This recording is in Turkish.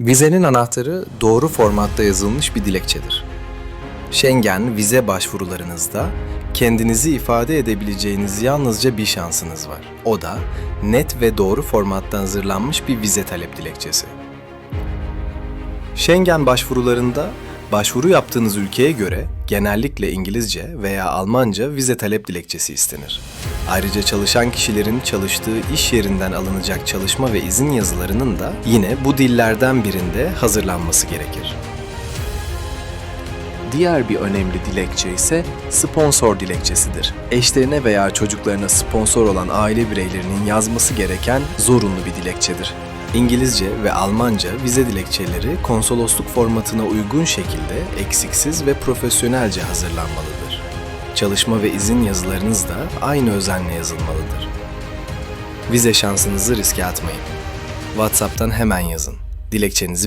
Vizenin anahtarı doğru formatta yazılmış bir dilekçedir. Schengen vize başvurularınızda kendinizi ifade edebileceğiniz yalnızca bir şansınız var. O da net ve doğru formatta hazırlanmış bir vize talep dilekçesi. Schengen başvurularında başvuru yaptığınız ülkeye göre genellikle İngilizce veya Almanca vize talep dilekçesi istenir. Ayrıca çalışan kişilerin çalıştığı iş yerinden alınacak çalışma ve izin yazılarının da yine bu dillerden birinde hazırlanması gerekir. Diğer bir önemli dilekçe ise sponsor dilekçesidir. Eşlerine veya çocuklarına sponsor olan aile bireylerinin yazması gereken zorunlu bir dilekçedir. İngilizce ve Almanca vize dilekçeleri konsolosluk formatına uygun şekilde eksiksiz ve profesyonelce hazırlanmalıdır. Çalışma ve izin yazılarınız da aynı özenle yazılmalıdır. Vize şansınızı riske atmayın. WhatsApp'tan hemen yazın. Dilekçenizi